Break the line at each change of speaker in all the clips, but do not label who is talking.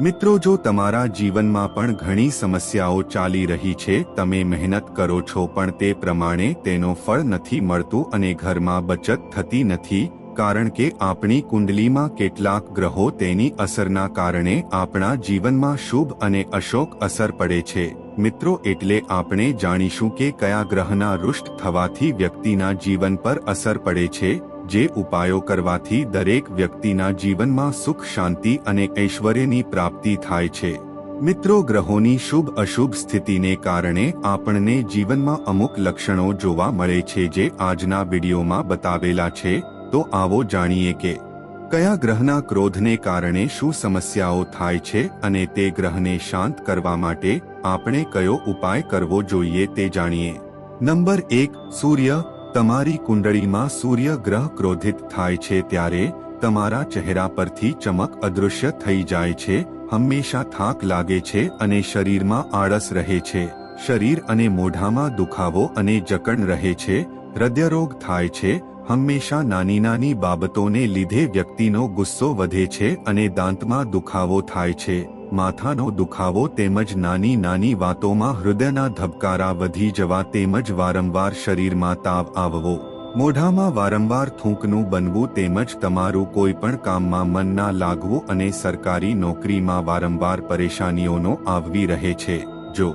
મિત્રો, જો તમારા જીવનમાં પણ ઘણી સમસ્યાઓ ચાલી રહી છે, તમે મહેનત કરો છો, પણ તે પ્રમાણે તેનો ફળ નથી મળતું અને ઘરમાં બચત થતી નથી, કારણ કે આપણી કુંડલીમાં કેટલાક ગ્રહો તેની અસરના કારણે આપણા જીવનમાં શુભ અને અશોક અસર પડે છે. મિત્રો, એટલે આપણે જાણીશું કે કયા ગ્રહના રુષ્ટ થવાથી વ્યક્તિના જીવન પર અસર પડે છે જે ઉપાયો કરવાથી દરેક વ્યક્તિના જીવનમાં સુખ, શાંતિ અને ઐશ્વર્યની પ્રાપ્તિ થાય છે. મિત્રો, ગ્રહોની શુભ, અશુભ સ્થિતિને કારણે આપણને જીવનમાં અમુક લક્ષણો જોવા મળે છે જે આજના વિડીયોમાં બતાવેલા છે. તો આવો જાણીએ કે કયા ગ્રહના ક્રોધને કારણે શું સમસ્યાઓ થાય છે અને તે ગ્રહને શાંત કરવા માટે આપણે કયો ઉપાય કરવો જોઈએ તે જાણીએ. નંબર એક, સૂર્ય તમારી કુંડળીમાં સૂર્ય ગ્રહ ક્રોધિત થાય છે ત્યારે તમારા ચહેરા પરથી ચમક અદૃશ્ય થઈ જાય છે, હંમેશા થાક લાગે છે અને શરીરમાં આળસ રહે છે. શરીર અને મોઢામાં દુખાવો અને જકણ રહે છે, હૃદયરોગ થાય છે, હંમેશા નાની નાની બાબતોને લીધે વ્યક્તિનો ગુસ્સો વધે છે અને દાંતમાં દુખાવો થાય છે. માથાનો દુખાવો તેમજ નાની નાની વાતોમાં હૃદયના ધબકારા વધી જવા તેમજ વારંવાર શરીરમાં તાવ આવવો. મોઢામાં વારંવાર થૂંકનું બનવું તેમજ તમારું કોઈ પણ કામમાં મન ના લાગવું અને સરકારી નોકરીમાં વારંવાર પરેશાનીઓનો આવવી રહે છે. જો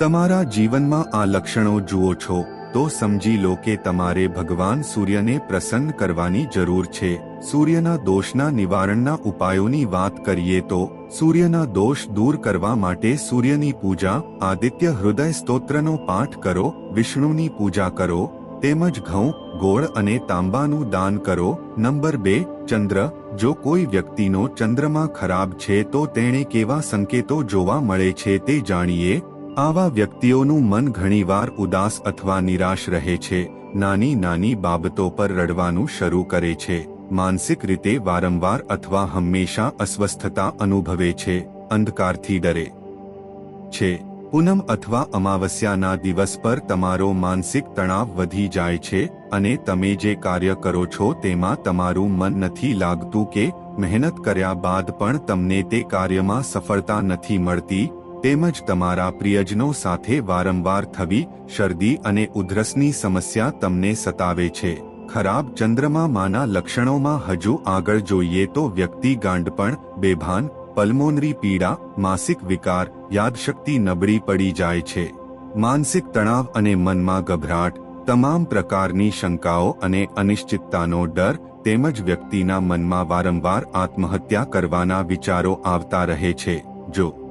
તમારા જીવનમાં આ લક્ષણો જુઓ છો તો સમજી લો કે તમારે ભગવાન સૂર્યને પ્રસન્ન કરવાની જરૂર છે. સૂર્યના દોષના નિવારણના ઉપાયોની વાત કરીએ તો, સૂર્યના દોષ દૂર કરવા માટે સૂર્યની પૂજા, આદિત્ય હૃદય સ્તોત્રનો પાઠ કરો, વિષ્ણુની પૂજા કરો, તેમજ ઘઉં, ગોળ અને તાંબાનું દાન કરો. નંબર બે, ચંદ્ર. જો કોઈ વ્યક્તિનો ચંદ્રમાં ખરાબ છે તો તેણે કેવા સંકેતો જોવા મળે છે તે જાણીએ. આવા વ્યક્તિઓનું મન ઘણીવાર ઉદાસ અથવા નિરાશ રહે છે. નાની નાની બાબતો પર રડવાનું શરૂ કરે છે. માનસિક રીતે વારંવાર અથવા હંમેશા અસ્વસ્થતા અનુભવે છે. અંધકારથી ડરે છે. પૂનમ અથવા અમાવસ્યાના દિવસ પર તમારો માનસિક તણાવ વધી જાય છે અને તમે જે કાર્ય કરો છો તેમાં તમારું મન નથી લાગતું કે મહેનત કર્યા બાદ પણ તમને તે કાર્યમાં સફળતા નથી મળતી. તેમજ તમારા પ્રિયજનો સાથે વારંવાર થવી, શરદી અને ઉધરસની સમસ્યા તમને સતાવે છે. ખરાબ ચંદ્રમા માના લક્ષણોમાં હજુ આગળ જોઈએ તો વ્યક્તિ ગાંડપણ, બેભાન, પલ્મોનરી પીડા, માસિક વિકાર, યાદશક્તિ નબળી પડી જાય છે. માનસિક તણાવ અને મનમાં ગભરાટ, તમામ પ્રકારની શંકાઓ અને અનિશ્ચિતતાનો ડર, તેમજ વ્યક્તિના મનમાં વારંવાર આત્મહત્યા કરવાના વિચારો આવતા રહે છે. જો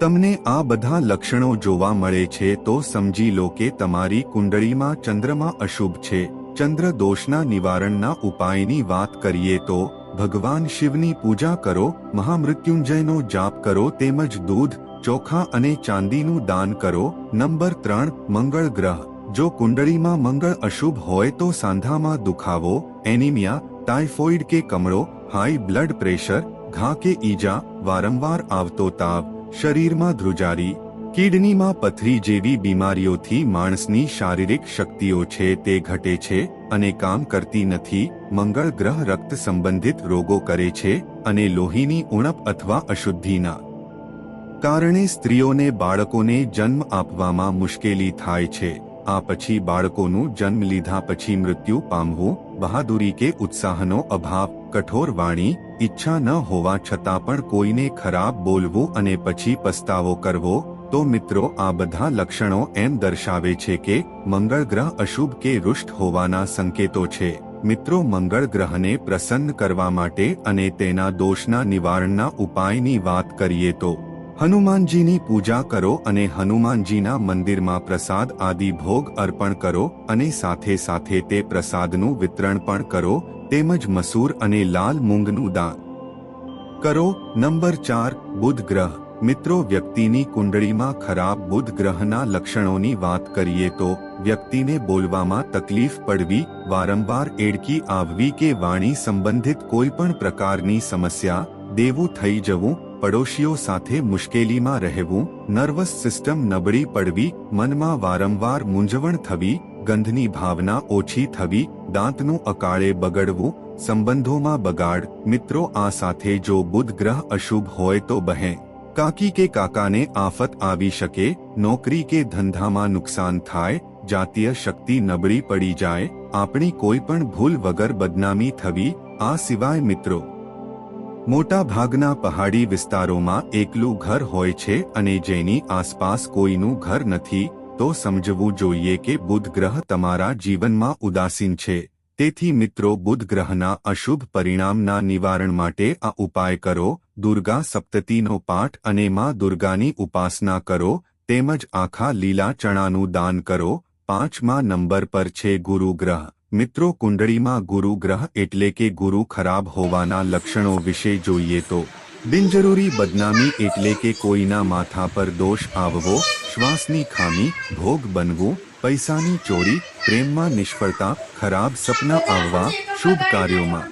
તમને આ બધા લક્ષણો જોવા મળે છે તો સમજી લો કે તમારી કુંડળીમાં ચંદ્રમાં અશુભ છે. ચંદ્ર દોષના નિવારણના ઉપાયની વાત કરીએ તો, ભગવાન શિવની પૂજા કરો, મહામૃત્યુંજયનો જાપ કરો, તેમજ દૂધ, ચોખા અને ચાંદીનું દાન કરો. નંબર ત્રણ, મંગળ ગ્રહ. જો કુંડળીમાં મંગળ અશુભ હોય તો સાંધામાં દુખાવો, એનિમિયા, ટાઇફોઇડ કે કમળો, હાઈ બ્લડ પ્રેશર, ઘા કે ઈજા, વારંવાર આવતો તાવ શરીરમાં ધ્રુજારી, કિડનીમાં પથરી જેવી બીમારીઓથી માણસની શારીરિક શક્તિઓ છે તે ઘટે છે અને કામ કરતી નથી, મંગળ ગ્રહ રક્ત સંબંધિત રોગો કરે છે અને લોહીની ઉણપ અથવા અશુદ્ધિના કારણે સ્ત્રીઓને બાળકોને જન્મ આપવામાં મુશ્કેલી થાય છે. આ પછી બાળકોનું જન્મ લીધા પછી મૃત્યુ પામવું બહાદુરી કે ઉત્સાહનો અભાવ કઠોર વાણી, ઈચ્છા ન હોવા છતાં પણ કોઈને ખરાબ બોલવું અને પછી પસ્તાવો કરવો, તો મિત્રો આ બધા લક્ષણો એમ દર્શાવે છે કે મંગળ ગ્રહ અશુભ કે રુષ્ટ હોવાના સંકેતો છે. મિત્રો મંગળ ગ્રહને પ્રસન્ન કરવા માટે અને તેના દોષના નિવારણના ઉપાયની વાત કરીએ તો હનુમાનજીની પૂજા કરો અને હનુમાનજીના મંદિરમાં પ્રસાદ આદિ ભોગ અર્પણ કરો અને સાથે સાથે તે પ્રસાદનું વિતરણ પણ કરો, તેમજ મસૂર અને લાલ મૂંગનું દાન કરો. નંબર ચાર, બુધ ગ્રહ. મિત્રો, વ્યક્તિની કુંડળીમાં ખરાબ બુધ ગ્રહના લક્ષણોની વાત કરીએ તો, વ્યક્તિને બોલવામાં તકલીફ પડવી, વારંવાર એડકી આવવી કે વાણી સંબંધિત કોઈ પણ પ્રકારની સમસ્યા, દેવું થઈ જવું પડોશીઓ સાથે મુશ્કેલીમાં રહેવું નર્વસ સિસ્ટમ નબળી પડવી, મનમાં વારંવાર મૂંઝવણ થવી, ગંધની ભાવના ઓછી થવી, દાંતનું અકાળે બગડવું, સંબંધોમાં બગાડ, મિત્રો આ સાથે જો બુધ ગ્રહ અશુભ હોય તો બહેન કાકી કે કાકાને આફત આવી શકે, નોકરી કે ધંધામાં નુકસાન થાય, જાતીય શક્તિ નબળી પડી જાય, આપણી કોઈ પણ ભૂલ વગર બદનામી થવી, આ સિવાય મિત્રો મોટા ભાગના પહાડી વિસ્તારોમાં એકલું ઘર હોય છે અને જેની આસપાસ કોઈનું ઘર નથી, તો સમજવું જોઈએ કે બુધ ગ્રહ તમારા જીવનમાં ઉદાસીન છે. તેથી મિત્રો, બુધ ગ્રહના અશુભ પરિણામના નિવારણ માટે આ ઉપાય કરો. દુર્ગા સપ્તતીનો પાઠ અને માં દુર્ગાની ઉપાસના કરો. તેમજ આખા લીલા ચણાનું દાન કરો. પાંચમા નંબર પર છે ગુરુ ગ્રહ. મિત્રો કુંડળીમાં ગુરુ ગ્રહ એટલે કે ગુરુ ખરાબ હોવાના લક્ષણો વિશે જોઈએ તો, બિનજરૂરી બદનામી એટલે કે કોઈના માથા પર દોષ આવવો, શ્વાસની ખામી, ભોગ બનવું, પૈસાની ચોરી, પ્રેમમાં નિષ્ફળતા, ખરાબ સપના આવવા, શુભ કાર્યોમાં.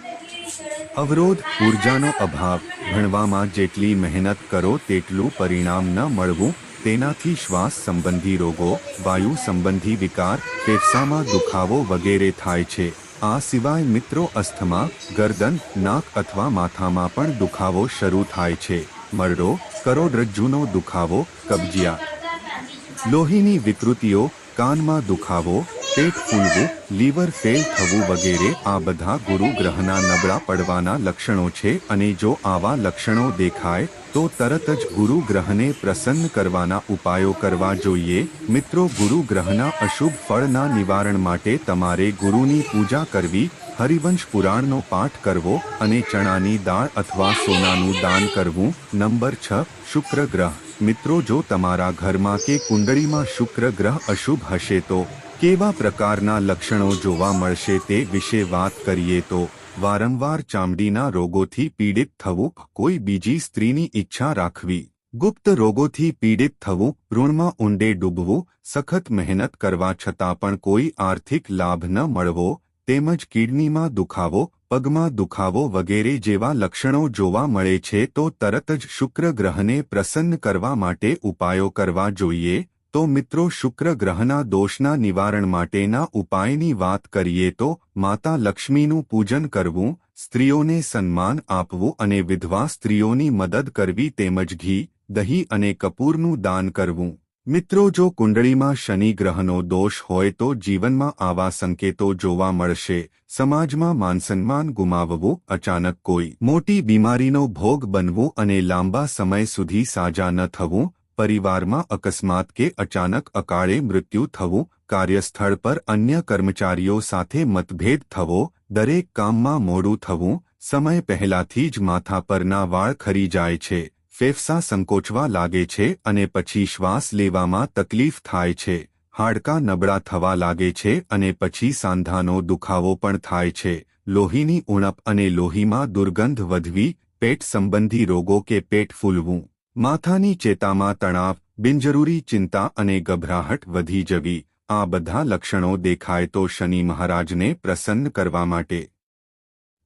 અવરોધ, ઉર્જાનો અભાવ, ભણવામાં જેટલી મહેનત કરો તેટલું પરિણામ ન મળવું તેનાથી શ્વાસ સંબંધી રોગો, વાયુ સંબંધી વિકાર, ફેફસામાં દુખાવો વગેરે થાય છે. આ સિવાય મિત્રો અસ્થમા, ગરદન, નાક અથવા માથામાં પણ દુખાવો શરૂ થાય છે. મરડો, કરોડરજ્જુનો દુખાવો કબજિયાત લોહીની વિકૃતિઓ, કાનમાં દુખાવો પેટ ફૂલવું, લીવર ફેલ થવું વગેરે આ બધા ગુરુ ગ્રહના નબળા પડવાના લક્ષણો છે અને જો આવા લક્ષણો દેખાય, તો તરત જ ગુરુ ગ્રહને પ્રસન્ન કરવાના ઉપાયો કરવા જોઈએ. મિત્રો ગુરુ ગ્રહના અશુભ ફળના નિવારણ માટે તમારે ગુરુની પૂજા કરવી, હરિવંશ પુરાણનો પાઠ કરવો અને ચણાની દાળ અથવા સોનાનું દાન કરવું. નંબર છ, શુક્ર ગ્રહ. મિત્રો, જો તમારા ઘરમાં કે કુંડળીમાં શુક્ર ગ્રહ અશુભ હશે તો કેવા પ્રકારના લક્ષણો જોવા મળશે તે વિશે વાત કરીએ તો, વારંવાર ચામડીના રોગોથી પીડિત થવું, કોઈ બીજી સ્ત્રીની ઈચ્છા રાખવી. ગુપ્ત રોગોથી પીડિત થવું, ઋણમાં ઊંડે ડૂબવું, સખત મહેનત કરવા છતાં પણ કોઈ આર્થિક લાભ ન મળવો, તેમજ કિડનીમાં દુખાવો, પગમાં દુખાવો વગેરે જેવા લક્ષણો જોવા મળે છે તો તરત જ શુક્ર ગ્રહને પ્રસન્ન કરવા માટે ઉપાયો કરવા જોઈએ. તો મિત્રો શુક્ર ગ્રહના દોષના નિવારણ માટેના ઉપાયની વાત કરીએ તો માતા લક્ષ્મીનું પૂજન કરવું, સ્ત્રીઓને સન્માન આપવું અને વિધવા સ્ત્રીઓની મદદ કરવી તેમજ ઘી, દહીં અને કપૂરનું દાન કરવું. મિત્રો જો કુંડળીમાં શનિ ગ્રહનો દોષ હોય તો જીવનમાં આવા સંકેતો જોવા મળશે. સમાજમાં માનસન્માન ગુમાવવું અચાનક કોઈ મોટી બીમારીનો ભોગ બનવું અને લાંબા સમય સુધી સાજા ન થવું પરિવારમાં અકસ્માત કે અચાનક અકાળે મૃત્યુ થવું, કાર્યસ્થળ પર અન્ય કર્મચારીઓ સાથે મતભેદ થવો, દરેક કામમાં મોડું થવું, સમય પહેલાથી જ માથા પરના વાળ ખરી જાય છે, ફેફસા સંકોચવા લાગે છે અને પછી શ્વાસ લેવામાં તકલીફ થાય છે, હાડકાં નબળા થવા લાગે છે અને પછી સાંધાનો દુખાવો પણ થાય છે, લોહીની ઉણપ અને લોહીમાં દુર્ગંધ વધવી, પેટ સંબંધી રોગો કે પેટ ફૂલવું. માથાની ચેતામાં તણાવ, બિનજરૂરી ચિંતા અને ગભરાહટ વધી જવી, આ બધા લક્ષણો દેખાય તો શનિ મહારાજને પ્રસન્ન કરવા માટે.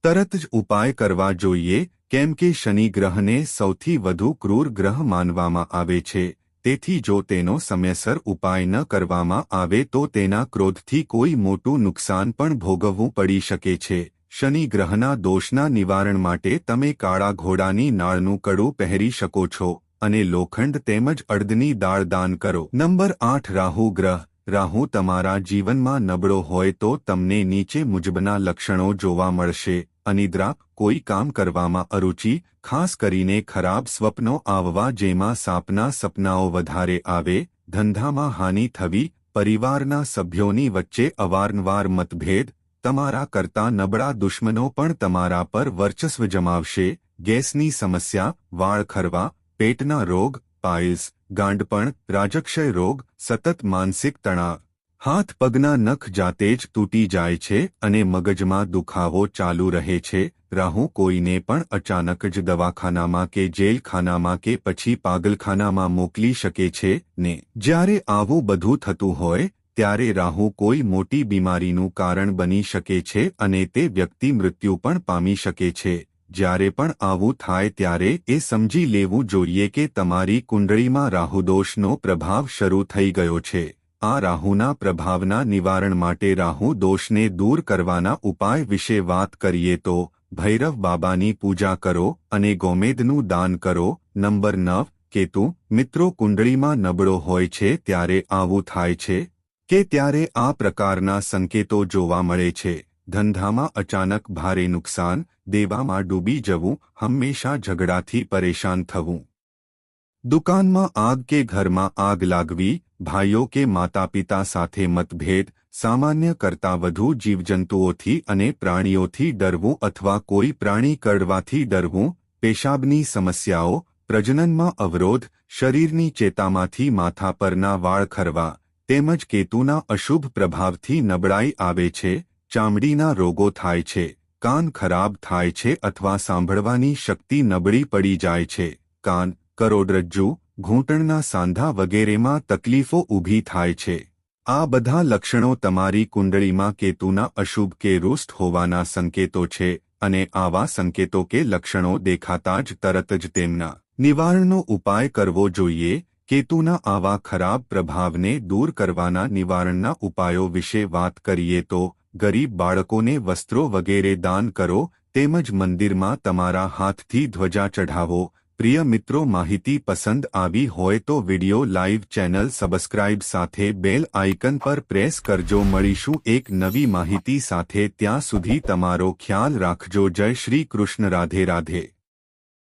તરત જ ઉપાય કરવા જોઈએ, કેમ કે શનિ ગ્રહને સૌથી વધુ ક્રૂર ગ્રહ માનવામાં આવે છે, તેથી જો તેનો સમયસર ઉપાય ન કરવામાં આવે તો તેના ક્રોધથી કોઈ મોટું નુકસાન પણ ભોગવવું પડી શકે છે. શનિ ગ્રહના દોષના નિવારણ માટે તમે કાળા ઘોડાની નાળનું કડું પહેરી શકો છો અને લોખંડ તેમજ અડદની દાળ દાન કરો. નંબર આઠ, રાહુ ગ્રહ. રાહુ તમારા જીવનમાં નબળો હોય તો તમને નીચે મુજબના લક્ષણો જોવા મળશે. અનિદ્રા, કોઈ કામ કરવામાં અરુચિ, ખાસ કરીને ખરાબ સ્વપ્નો આવવા જેમાં સાપના સપનાઓ વધારે આવે, ધંધામાં હાનિ થવી, પરિવારના સભ્યોની વચ્ચે અવારનવાર મતભેદ તમારા કરતાં નબળા દુશ્મનો પણ તમારા પર વર્ચસ્વ જમાવશે. ગેસની સમસ્યા, વાળ ખરવા, પેટના રોગ, પાઇલ્સ ગાંડપણ રાજક્ષય રોગ, સતત માનસિક તણાવ. હાથ પગના નખ જાતે જ તૂટી જાય છે અને મગજમાં દુખાવો ચાલુ રહે છે. રાહુ કોઈને પણ અચાનક જ દવાખાનામાં કે જેલખાનામાં કે પછી પાગલખાનામાં મોકલી શકે છે ને. જ્યારે આવું બધું થતું હોય ત્યારે રાહુ કોઈ મોટી બીમારીનું કારણ બની શકે છે અને તે વ્યક્તિ મૃત્યુ પણ પામી શકે છે. જ્યારે પણ આવું થાય ત્યારે એ સમજી લેવું જોઈએ કે તમારી કુંડળીમાં રાહુદોષનો પ્રભાવ શરૂ થઈ ગયો છે. આ રાહુના પ્રભાવના નિવારણ માટે રાહુ દોષને દૂર કરવાના ઉપાય વિશે વાત કરીએ તો, ભૈરવ બાબાની પૂજા કરો અને ગોમેદનું દાન કરો. નંબર નવ, કેતુ, મિત્રો કુંડળીમાં નબળો હોય છે ત્યારે આવું થાય છે. કે ત્યારે આ પ્રકારના સંકેતો જોવા મળે છે. ધંધામાં અચાનક ભારે નુકસાન, દેવામાં ડૂબી જવું, હંમેશા ઝઘડાથી પરેશાન થવું. દુકાનમાં આગ કે ઘરમાં આગ લાગવી, ભાઈઓ કે માતા પિતા સાથે મતભેદ, સામાન્ય કરતાં વધુ જીવજંતુઓથી અને પ્રાણીઓથી ડરવું અથવા કોઈ પ્રાણી કરડવાથી ડરવું, પેશાબની સમસ્યાઓ, પ્રજનનમાં અવરોધ, શરીરની ચેતામાંથી માથા પરના વાળ ખરવા. તેમજ કેતુના અશુભ પ્રભાવથી નબળાઈ આવે છે, ચામડીના રોગો થાય છે, કાન ખરાબ થાય છે અથવા સાંભળવાની શક્તિ નબળી પડી જાય છે, કાન, કરોડરજ્જુ, ઘૂંટણના સાંધા વગેરેમાં તકલીફો ઊભી થાય છે. આ બધા લક્ષણો તમારી કુંડળીમાં કેતુના અશુભ કે રૂષ્ટ હોવાના સંકેતો છે અને આવા સંકેતો કે લક્ષણો દેખાતા જ તરત જ તેમના નિવારણનો ઉપાય કરવો જોઈએ કેતુના આવા ખરાબ પ્રભાવને દૂર કરવાના નિવારણના ઉપાયો વિશે વાત કરીએ તો, ગરીબ બાળકોને વસ્ત્રો વગેરે દાન કરો, તેમજ મંદિરમાં તમારા હાથથી ધ્વજા ચઢાવો. પ્રિય મિત્રો, માહિતી પસંદ આવી હોય તો વિડિયો લાઈવ ચેનલ સબસ્ક્રાઇબ સાથે બેલ આઇકન પર પ્રેસ કરજો. મળીશું એક નવી માહિતી સાથે. ત્યાં સુધી તમારો ખ્યાલ રાખજો. જય શ્રી કૃષ્ણ. રાધે રાધે.